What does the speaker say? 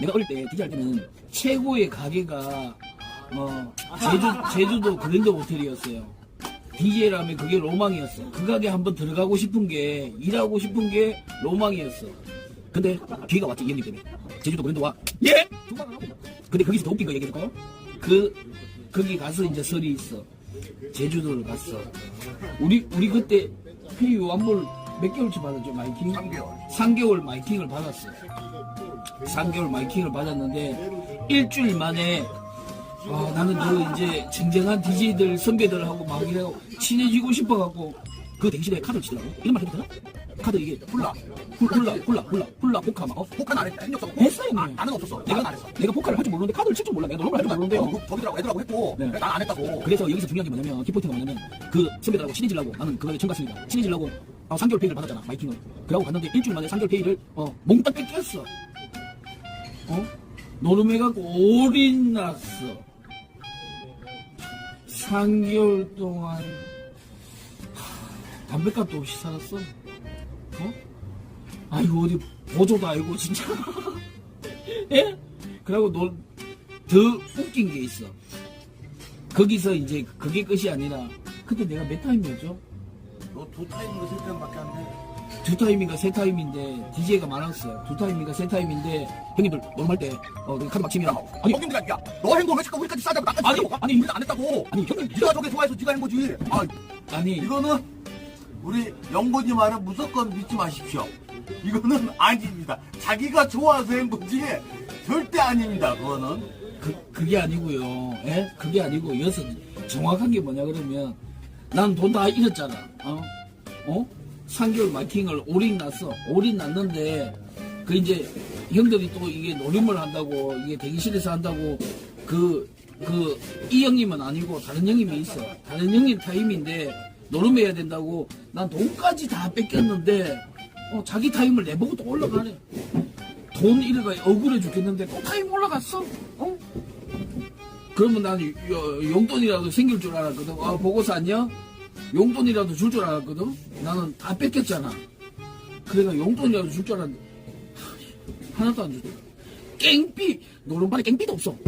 내가 어릴 때 DJ 할 때는 최고의 가게가 어 제주 제주도 그랜드 호텔이었어요. DJ라면 그게 로망이었어. 그 가게 한번 들어가고 싶은 게 일하고 싶은 게 로망이었어. 근데 기회가 왔지 이 형님 때문에 제주도 그랜드 와. 예? 근데 거기서 더 웃긴 거 얘기해줄까요? 그 거기 가서 이제 설이 있어. 제주도를 갔어. 우리 우리 그때 페이 완물 몇 개월치 받았죠 마이킹? 3개월. 3개월 마이킹을 받았어. 3개월 마이킹을 받았는데 일주일 만에 아, 나는 그 이제 쟁쟁한 DJ들 선배들하고 막 이래고 친해지고 싶어갖고 그 대신에 카드를 치더라고. 이런 말 해도 되나? 카드 이게 훌라, 훌- 훌라, 훌라, 훌라, 훌라 포카마. 어? 포카는 안 했다. 했어. 했어요, 형님. 아, 나는 없었어. 내가 안 했어. 내가 포카를 할 줄 모르는데 카드를 칠 줄 몰라. 내가 노름을 할줄 모르는데요. 어, 저기들하고 애들하고 했고 네. 난안 했다고. 그래서 여기서 중요한 게 뭐냐면 키포인트가 뭐냐면 그 선배들하고 친해지려고 나는 그거에 갔습니다. 친해지려고 어, 3개월 페이를 받았잖아 마이킹을. 그러고 갔는데 일주일 만에 3개월 페이를 어, 몽땅 뺏겼어. 어? 노름해갖고 올인 났어. 3개월 동안 하, 담배값도 없이 살았어. 어? 아이고 어디 보조도 아니고 진짜. 예? 그리고 너, 더 웃긴 게 있어. 거기서 이제 그게 끝이 아니라 그때 내가 몇 타임이었죠? 너두 타임으로 세 타임밖에 안 돼. 두 타임인가 세 타임인데 DJ가 많았어요. 두 타임인가 세 타임인데 형님들 노름할 때 어, 그 카드 막치면 아니 형님들 야, 너 행동 왜 자꾸 우리까지 싸자고 나까지 아니, 싸자고. 아니, 우리는 안 했다고. 아니, 형님. 네가 저게 좋아해서 네가 한 거지. 아, 아니 이거는 우리 영건이 말은 무조건 믿지 마십시오. 이거는 아닙니다. 자기가 좋아서 한 거지 절대 아닙니다. 그거는. 그, 그게 아니고요. 예? 그게 아니고 여기서 정확한 게 뭐냐 그러면 난 돈 다 잃었잖아. 어? 어? 3개월 마킹을 올인 났어. 올인 났는데 그 이제 형들이 또 이게 노림을 한다고 이게 대기실에서 한다고 그 그 이 형님은 아니고 다른 형님이 있어. 다른 형님 타임인데 노름해야 된다고 난 돈까지 다 뺏겼는데 어, 자기 타임을 내보고 또 올라가래. 돈 잃어가 억울해 죽겠는데 또 타임 올라갔어. 어? 그러면 난 요- 용돈이라도 생길 줄 알았거든. 아, 보고서 안녕? 용돈이라도 줄 줄 알았거든. 나는 다 뺏겼잖아. 그래가 용돈이라도 줄 줄 알았는데 하, 하나도 안 주더라. 깽삐 노름발에 깽삐도 없어. 어?